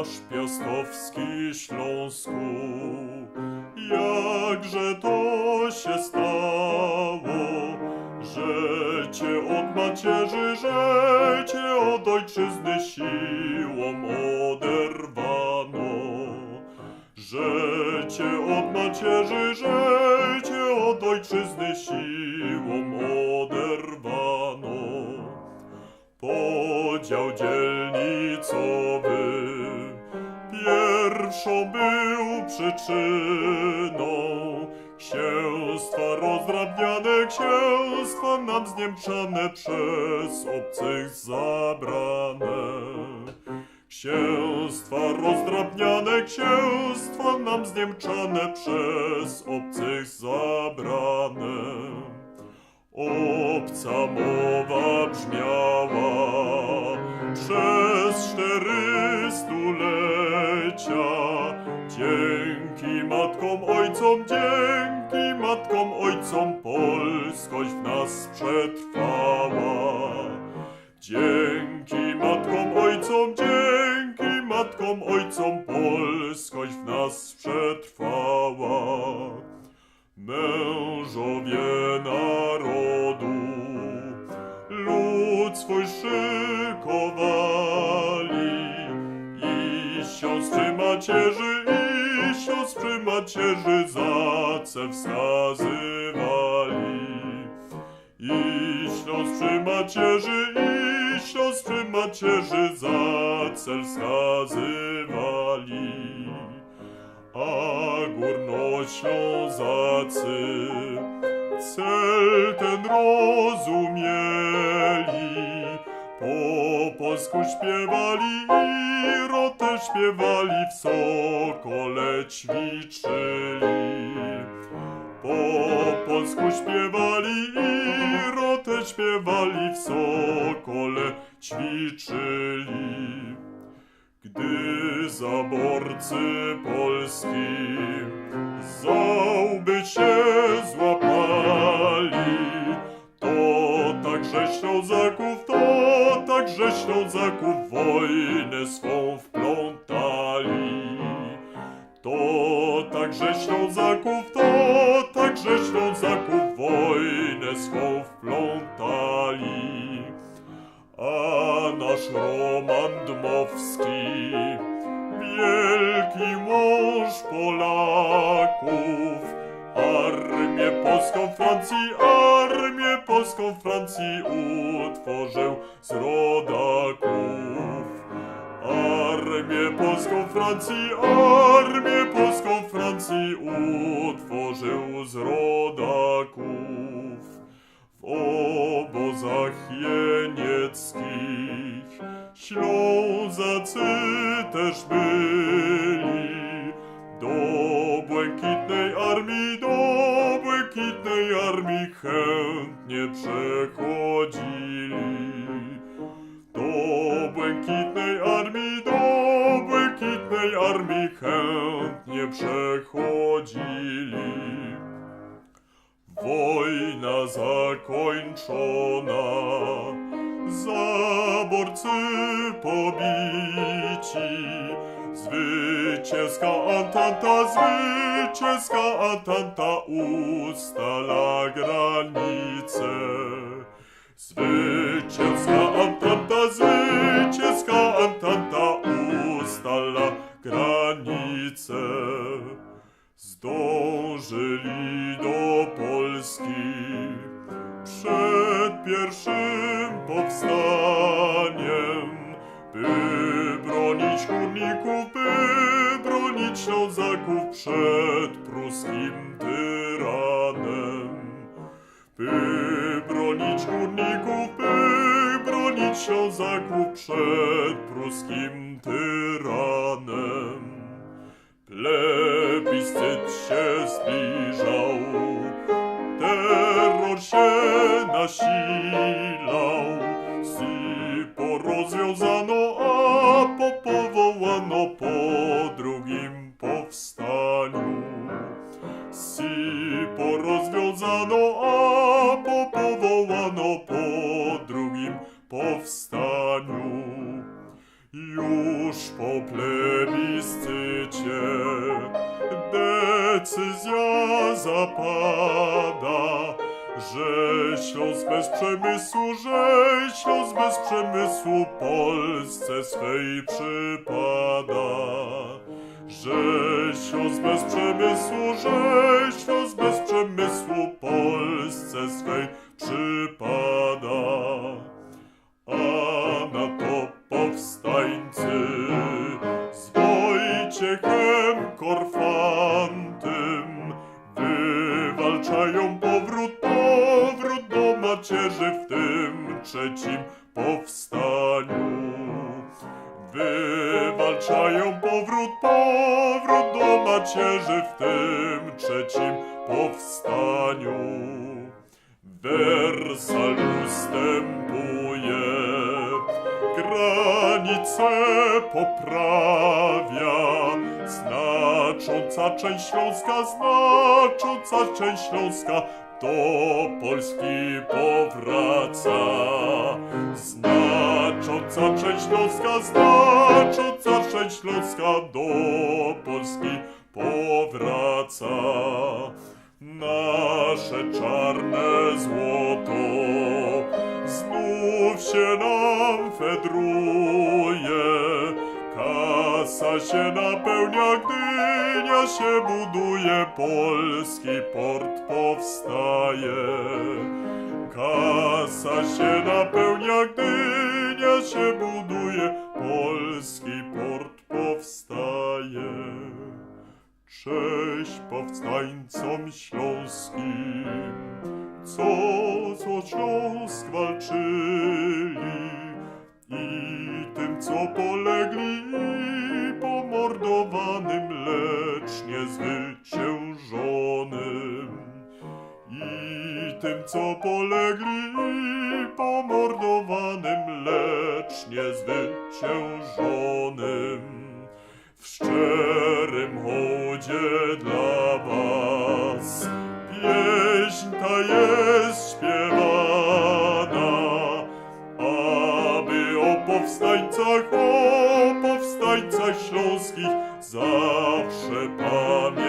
nasz piastowski Śląsku. Jakże to się stało, że cię od macierzy, że cię od ojczyzny siłą oderwano. Że cię od macierzy, że cię od ojczyzny siłą oderwano. Podział dzielnicowy pierwszą był przyczyną księstwa rozdrabniane, księstwa nam zniemczane przez obcych zabrane. Księstwa rozdrabniane, księstwa nam zniemczane przez obcych zabrane. Obca mowa brzmiała przez cztery stulecia. Dzięki matkom ojcom, dzięki matkom ojcom polskość w nas przetrwała. Dzięki matkom ojcom, dzięki matkom ojcom polskość w nas przetrwała. Mężowie narodu, lud swój szykowali i siostry macierzy, siostry macierzy za ce wskazywali. I siostry macierzy, i siostry macierzy za cel wskazywali. A górnoślązacy cel ten rozumieli. Po polsku śpiewali śpiewali, w sokole ćwiczyli. Po polsku śpiewali i rotę śpiewali, w sokole ćwiczyli. Gdy zaborcy polski za łby się złapali, to także Ślązaków, to także Ślązaków w wojnę swą To także Ślązaków, to także Ślązaków wojnę swą wplątali. A nasz Roman Dmowski, wielki mąż Polaków, armię polską Francji, armię polską Francji utworzył z rodaków. Armię polską Francji, armię polską Francji utworzył z rodaków. W obozach jenieckich Ślązacy też byli. Do błękitnej armii, do błękitnej armii chętnie przechodzili. Do błękitnej armii, błękitnej armii chętnie przechodzili. Wojna zakończona, zaborcy pobici, zwycięska Antanta, zwycięska Antanta ustala granice. Zwycięska Antanta, granice. Zdążyli do Polski przed pierwszym powstaniem, by bronić górników, by bronić Ślązaków przed pruskim tyranem. By bronić górników, by bronić Ślązaków przed pruskim tyranem. Plebiscyt się zbliżał, terror się nasilał. Sipo rozwiązano, Śląsk bez przemysłu, że Śląsk bez przemysłu Polsce swej przypada. Że Śląsk bez przemysłu, że Śląsk bez przemysłu Polsce swej przypada. Macierzy w tym trzecim powstaniu. Wywalczają powrót, powrót do macierzy w tym trzecim powstaniu. Wersal ustępuje, granice poprawia. Znacząca część Śląska, znacząca część Śląska do Polski powraca. Znacząca część Śląska, znacząca część Śląska do Polski powraca. Nasze czarne złoto znów się nam fedruje. Kasa się napełnia, Gdynia się buduje, polski port powstaje. Kasa się napełnia, Gdynia się buduje, polski port powstaje. Cześć powstańcom śląskim, co polegli pomordowanym, lecz niezwyciężonym. I tym, co polegli pomordowanym, lecz niezwyciężonym. W szczerym hołdzie dla was pieśń ta zawsze pamiętano.